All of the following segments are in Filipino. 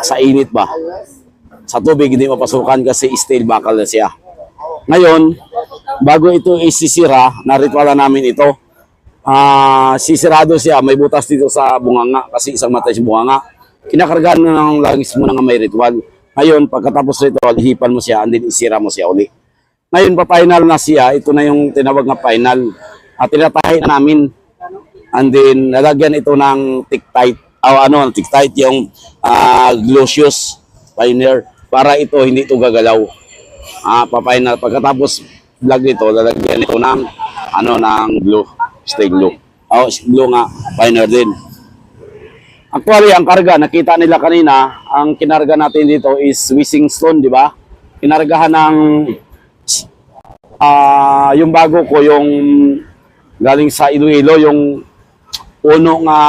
sa init ba. Sa tubig hindi mapasukan kasi steel bakal na siya. Ngayon, bago ito isisira, naritwala namin ito. Ah, sisirado siya, may butas dito sa bunganga kasi isang mata yung bunganga. Kinakargaan na ng langis mo na nga may ritual. Ngayon, pagkatapos ritual, hipan mo siya and then isira mo siya uli. Ngayon, pa-final na siya. Ito na yung tinawag na final. At tinatahi na namin. And then, nalagyan ito ng tick-tight. O ano, tick-tight yung ah, Glucius Pioneer para ito hindi ito gagalaw. Ah, pa-final. Pagkatapos vlog nito, lalagyan ito ng ano, ng glue. Stay glue. O, glue nga. Pioneer din. Actually, ang karga, nakita nila kanina, ang kinarga natin dito is wishing stone, di ba? Kinargahan ng ah yung bago ko, yung galing sa Iloilo, yung uno nga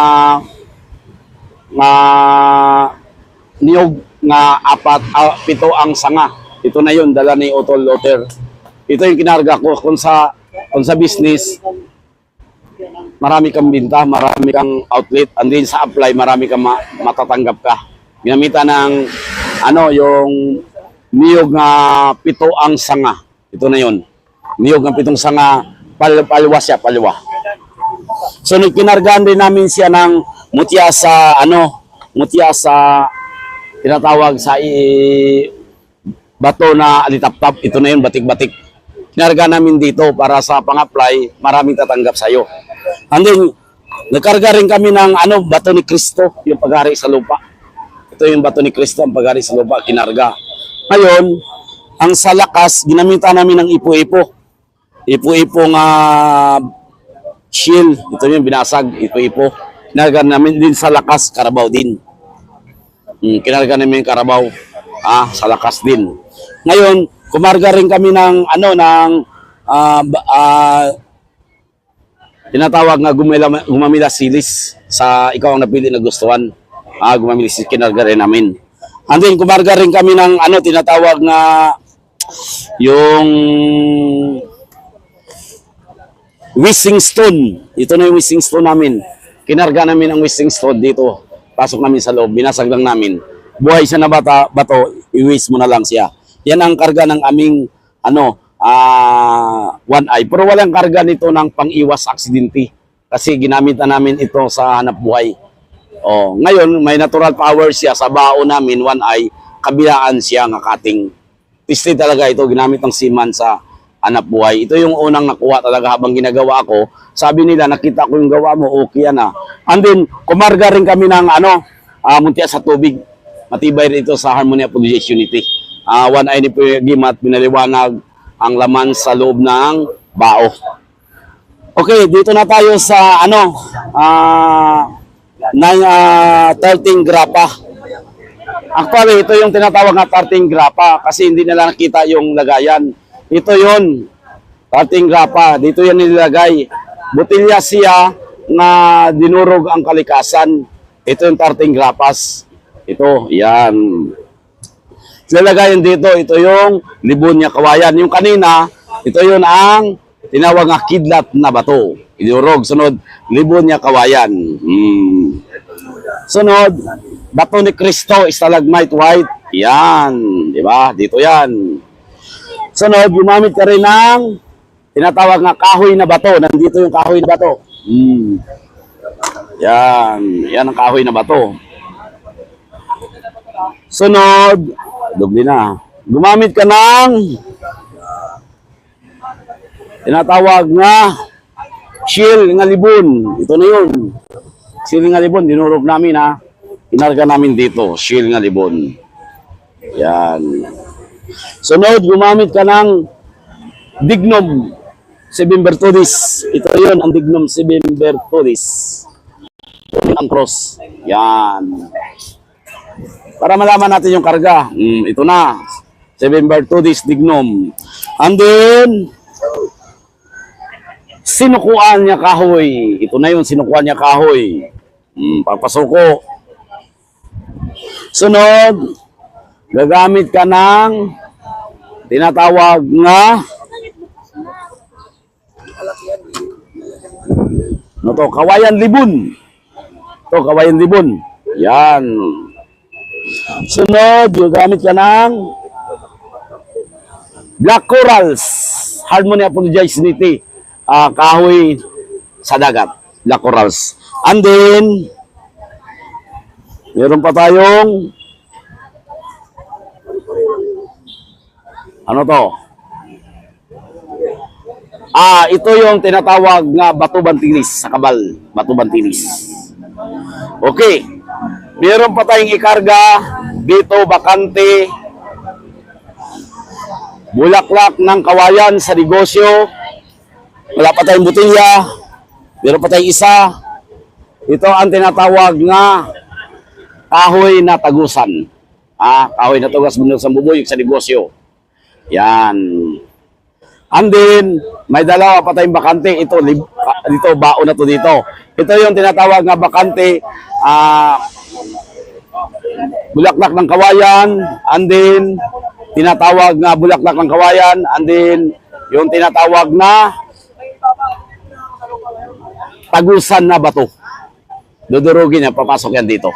nga niyog nga apat, ah, pito ang sanga. Ito na yun, dala ni Otol Loter. Ito yung kinarga ko. Kung sa, kung sa business, marami kang binta, marami kang outlet, and then sa apply, marami kang ma- matatanggap ka. Ginamitan ng, ano, yung niyog nga pito ang sanga. Ito na yun. Niyog nga pitong sanga, pal palwa siya, palwa. So, kinargaan din namin siya ng mutya sa, ano, mutya sa, tinatawag sa i- bato na alitaptap. Ito na yun, batik-batik. Kinarga namin dito para sa pang-apply, maraming tatanggap sa'yo. And then, nagkarga rin kami ng ano, bato ni Kristo, yung paghari sa lupa. Ito yung bato ni Kristo, ang paghari sa lupa, kinarga. Ngayon, ang sa lakas, ginamitan namin ng ipo-ipo. Ipo-ipo nga shield. Ito yung binasag, ipo-ipo. Kinarga namin din sa lakas, karabaw din. Mm, kinarga namin yung karabaw. Ah, sa lakas din. Ngayon, kumarga rin kami ng ano ng ba- ah, tinatawag nga gumila, gumamila silis sa ikaw ang napili na gustuhan. Ah, gumamila silis kinarga rin namin. And then kumarga rin kami ng ano tinatawag nga yung wishing stone. Ito na yung wishing stone namin. Kinarga namin ang wishing stone dito. Pasok namin sa loob, binasag lang namin. Buhay siya na bata, bato, i-wish mo na lang siya. Yan ang karga ng aming ano, ah one eye. Pero walang karga nito ng pang-iwas aksidente. Kasi ginamit na namin ito sa hanap buhay. Oh, ngayon may natural power siya sa bao namin, one eye, kabilaan siya ng kating. Tested talaga ito, ginamit ng seaman sa hanap buhay. Ito yung unang nakuha talaga habang ginagawa ko. Sabi nila, nakita ko yung gawa mo, okay yan ah. And then, kumarga rin kami ng ano, ah, muntiya sa tubig. Matibay rin ito sa Harmonia Police Unity. Ah, one eye ni Gimat, pinaliwanag ang laman sa loob ng bao. Okay, dito na tayo sa ano, ah, ng ah, 13 grapa. Actually, ito yung tinatawag na 13 grapa kasi hindi nila nakita yung lagayan. Ito yon 13 grapa. Dito yan nilagay. Butilya siya na dinurog ang kalikasan. Ito yung 13 grapas. Ito, yan. Nilagayan dito, ito yung libon niya kawayan. Yung kanina, ito yun ang tinawag nga kidlat na bato. Idurog. Sunod, libon niya kawayan. Hmm. Sunod, bato ni Kristo, stalagmite white. Yan. Di ba? Dito yan. Sunod, gumamit ka rin ng tinatawag nga kahoy na bato. Nandito yung kahoy na bato. Hmm. Yan. Yan ang kahoy na bato. Sunod, doble na. Gumamit ka ng tinatawag nga shield nga libon. Ito na yun. Shield nga libon, dinurog namin ha. Inarga namin dito, shield nga libon. Yan. Sunod, gumamit ka ng dignum Sebimbertudis. Ito yun, ang dignum Sebimbertudis. Ito ang cross. Yan. Para malaman natin yung karga. Mm, ito na. Sebimbertudis dignum. And then, sinukuan niya kahoy. Ito na yun, sinukuan niya kahoy. Mm, papasuko. Sunod, gagamit ka ng tinatawag nga no to, kawayan libon. To, kawayan libon. Yan. Sunod, gamit ka ng Black Corals. Harmony Apologize Niti. Ah, kahoy sa dagat. Black Corals. And then, meron pa tayong ano to? Ah, ito yung tinatawag na bato bantilis sa kabal. Bato bantilis. Okay. Meron pa tayong ikarga dito bakante bulaklak ng kawayan sa negosyo. Wala pa tayong butilya. Meron pa tayong isa. Ito ang tinatawag na kahoy na tagusan. Ah, kahoy na tagas sa bubuyog sa negosyo. Yan. And then, may dalawa pa tayong bakante. Ito, dito, baon na to dito. Ito yung tinatawag na bakante, ah, bulaklak ng kawayan, and then, tinatawag na bulaklak ng kawayan, and then, yung tinatawag na tagusan na bato. Dudurugin niya, papasok yan dito.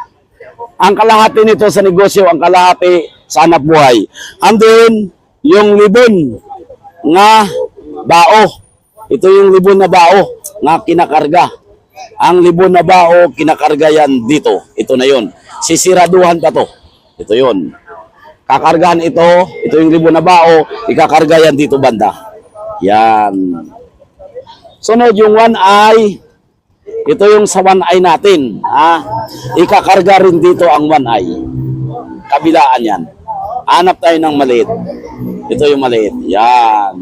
Ang kalahati nito sa negosyo, ang kalahati sa hanap buhay. And then, yung libon nga bao. Ito yung libon na bao nga kinakarga. Ang libon na bao, kinakarga yan dito. Ito na yon. Sisiraduhan pa to. Ito yon. Kakargahan ito, ito yung libon na bao, ikakarga yan dito banda. Yan. Sunod yung one eye, ito yung sa one eye natin. Ha? Ikakarga rin dito ang one eye. Kabilaan yan. Hanap tayo ng maliit. Ito yung maliit. Yan.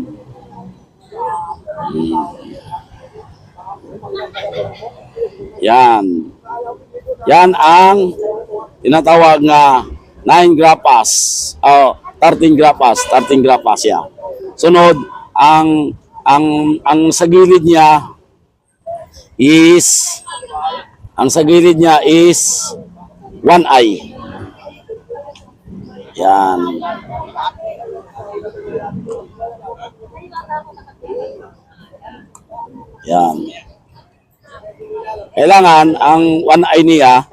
Yan. Yan ang tinatawag nga 9 grapas. Oh, 13 grapas. 13 grapas ya. Sunod, ang ang ang sa gilid niya is ang sa gilid niya is one eye. Yan. Yan. Kailangan ang one eye niya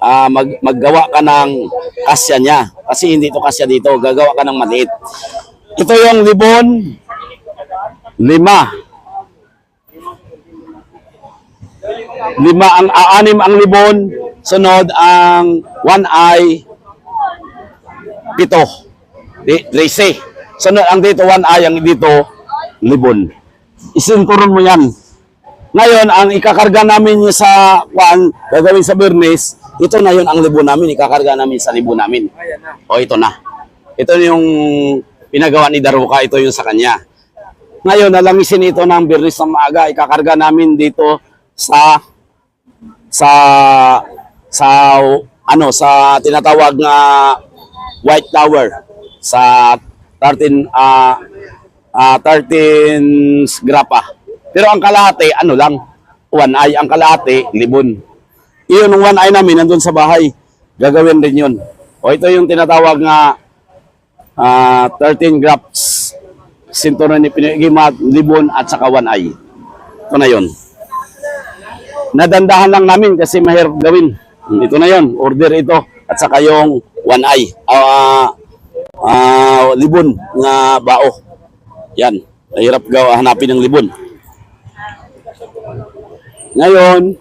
ah, mag, maggawa ka ng kasya niya. Kasi hindi ito kasya dito. Gagawa ka ng maliit. Ito yung libon. Lima. Lima ang ah, anim ang libon. Sunod ang one eye. Pito. Di, Sunod ang dito one eye ang dito libon. Isinturon mo yan. Ngayon, ang ikakarga namin sa kwan, gagawin sa Bernes, ito na yun ang libo namin, ikakarga namin sa libo namin. O ito na. Ito yung pinagawa ni Daruka, ito yung sa kanya. Ngayon, nalamisin ito ng Bernes ng maaga, ikakarga namin dito sa sa sa ano sa tinatawag na White Tower sa 13 ah ah 13 grapa. Pero ang kalahati, ano lang, one eye. Ang kalahati, libon. Iyon, ang one eye namin, nandun sa bahay. Gagawin din yun. O ito yung tinatawag nga ah 13 graps. Sinturon ni Pinagimat, libon at saka one eye. Ito na yun. Nadandahan lang namin kasi mahirap gawin. Ito na yun, order ito. At saka yung one eye. Ah, ah, libon nga bao. Yan. Mahirap gawa hanapin ng libon. Ngayon,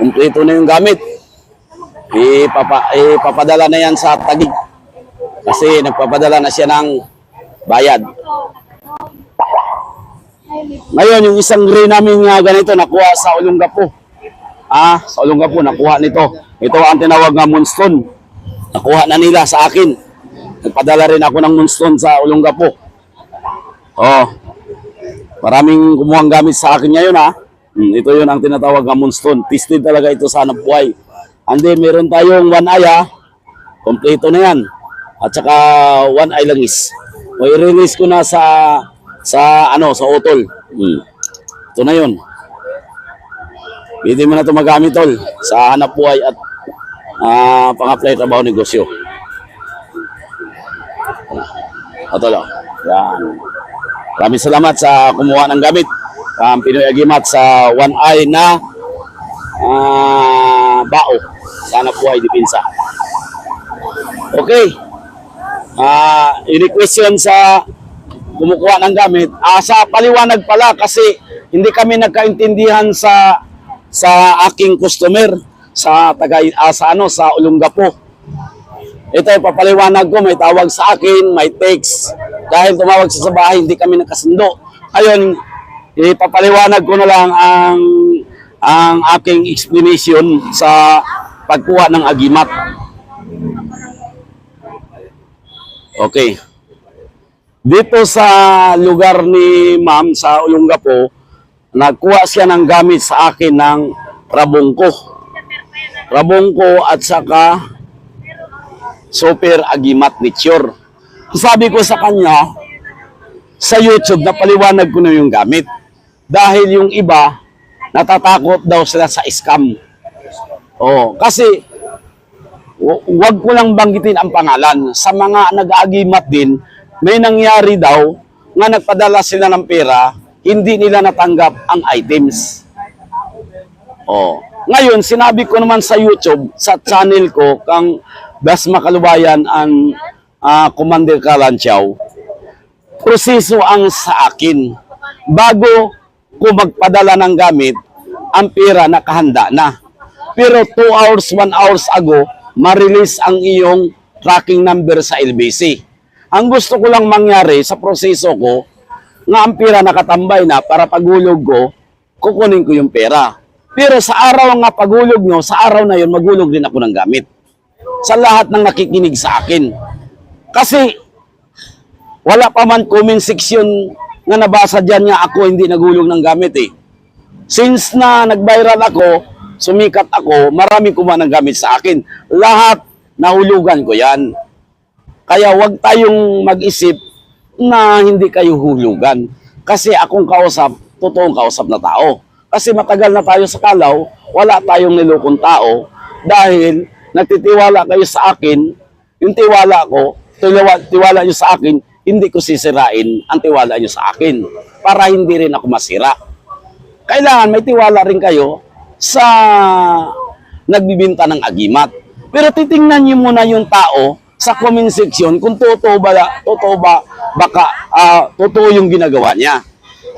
kumpleto na yung gamit. Ipapa, ipapadala na yan sa tagig. Kasi nagpapadala na siya ng bayad. Ngayon, yung isang gray namin nga ganito, nakuha sa Olongapo. Ah, sa Olongapo, nakuha nito. Ito ang tinawag nga moonstone. Nakuha na nila sa akin. Nagpadala rin ako ng moonstone sa Olongapo. Oh, Maraming kumuhang gamit sa akin ngayon ha. Hmm, ito yun ang tinatawag na moonstone. Tested talaga ito sa hanap buhay. And then meron tayong one eye ha. Kompleto na yan. At saka one eye langis. O i-release ko na sa sa ano sa utol. Hmm. Ito na yun. Pwede mo na ito magamit tol sa hanap buhay at ah pang-apply trabaho negosyo. Lang. Yan. Maraming salamat sa kumuha ng gamit. Ang Pinoy Agimat sa one eye na ah, bao. Sana po ay dipinsa. Okay. Ah, ini question sa kumukuha ng gamit. Ah, sa paliwanag pala kasi hindi kami nagkaintindihan sa sa aking customer sa taga ah, sa ano sa Olongapo. Ito yung papaliwanag ko, may tawag sa akin, may text. Dahil tumawag sa bahay, hindi kami nakasundo. Ayun, ipapaliwanag ko na lang ang ang aking explanation sa pagkuha ng agimat. Okay. Dito sa lugar ni Ma'am sa Olongapo, nagkuha siya ng gamit sa akin ng rabongko. Rabongko at saka super agimat nature. Sabi ko sa kanya, sa YouTube, napaliwanag ko na yung gamit. Dahil yung iba, natatakot daw sila sa scam. Oh, kasi huwag ko lang banggitin ang pangalan. Sa mga nag-aagimat din, may nangyari daw nga nagpadala sila ng pera, hindi nila natanggap ang items. Oh. Ngayon, sinabi ko naman sa YouTube, sa channel ko, kang Das Makalubayan ang ah, Commander Kalanchaw, proseso ang sa akin. Bago ko magpadala ng gamit, ang pera nakahanda na. Pero 2 hours, 1 hours ago, ma-release ang iyong tracking number sa LBC. Ang gusto ko lang mangyari sa proseso ko, nga ang pera nakatambay na para paghulog ko, kukunin ko yung pera. Pero sa araw nga paghulog nyo, sa araw na yun, maghulog din ako ng gamit. Sa lahat ng nakikinig sa akin. Kasi wala pa man comment section nga nabasa dyan nga ako hindi nagulog ng gamit eh. Since na nag-viral ako, sumikat ako, marami kumuha ng gamit sa akin. Lahat nahulugan ko yan. Kaya wag tayong mag-isip na hindi kayo hulugan. Kasi akong kausap, totoong kausap na tao. Kasi matagal na tayo sa kalaw, wala tayong nilukong tao dahil nagtitiwala kayo sa akin, yung tiwala ko, tiwala, tiwala nyo sa akin, hindi ko sisirain ang tiwala nyo sa akin para hindi rin ako masira. Kailangan may tiwala rin kayo sa nagbibinta ng agimat. Pero titingnan niyo muna yung tao sa comment section kung totoo ba, totoo ba, baka ah, totoo yung ginagawa niya.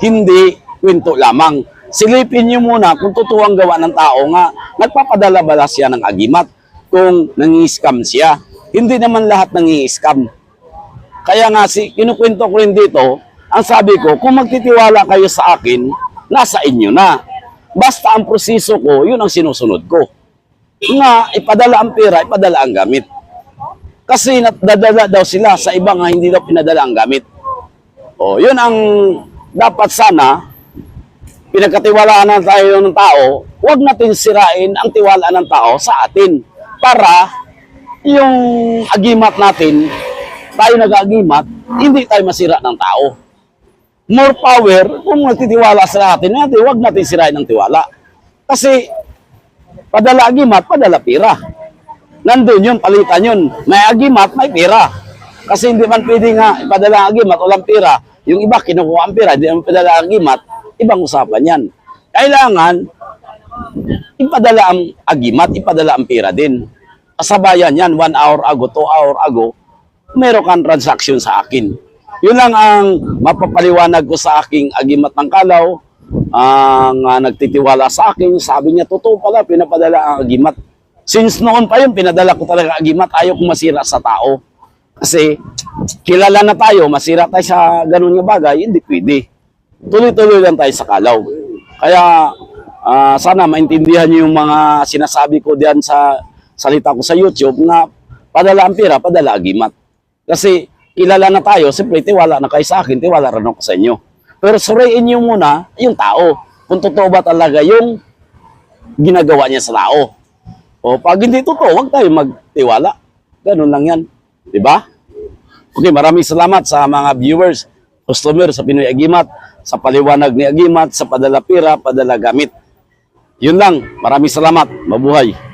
Hindi kwento lamang. Silipin niyo muna kung totoo ang gawa ng tao nga nagpapadala bala siya ng agimat kung nangi-scam siya. Hindi naman lahat nangi-scam. Kaya nga si kinukwento ko rin dito, ang sabi ko, kung magtitiwala kayo sa akin, nasa inyo na. Basta ang proseso ko, yun ang sinusunod ko. Nga, ipadala ang pera, ipadala ang gamit. Kasi nadadala daw sila sa iba nga hindi daw pinadala ang gamit. O, yun ang dapat sana, pinagkatiwalaan na tayo ng tao, huwag natin sirain ang tiwala ng tao sa atin. Para yung agimat natin, tayo nag-agimat, hindi tayo masira ng tao. More power kung nagtitiwala sa atin, natin, huwag natin sirain ang tiwala. Kasi, padala agimat, padala pira. Nandun yun, palitan yun. May agimat, may pira. Kasi hindi man pwede nga ipadala agimat, walang pira. Yung iba, kinukuha ang pira, hindi naman padala agimat, ibang usapan yan. Kailangan, ipadala ang agimat, ipadala ang pira din. Kasabayan yan, one hour ago, two hour ago, meron kang transaction sa akin. Yun lang ang mapapaliwanag ko sa aking agimat ng kalaw. Ang ah, nagtitiwala sa akin, sabi niya, totoo pala, pinapadala ang agimat. Since noon pa yun, pinadala ko talaga agimat, ayaw kong masira sa tao. Kasi kilala na tayo, masira tayo sa ganun nga bagay, hindi pwede. Tuloy-tuloy lang tayo sa kalaw. Kaya ah, sana maintindihan niyo yung mga sinasabi ko diyan sa salita ko sa YouTube na padala ang pira, padala agimat. Kasi kilala na tayo, siyempre tiwala na kayo sa akin, tiwala rin ako sa inyo. Pero suriin niyo muna yung tao. Kung totoo ba talaga yung ginagawa niya sa tao. O pag hindi totoo, huwag tayo magtiwala. Ganun lang yan. Di ba? Okay, maraming salamat sa mga viewers, customer sa Pinoy Agimat, sa paliwanag ni Agimat, sa padala pira, padala gamit. Yun lang. Maraming salamat. Mabuhay.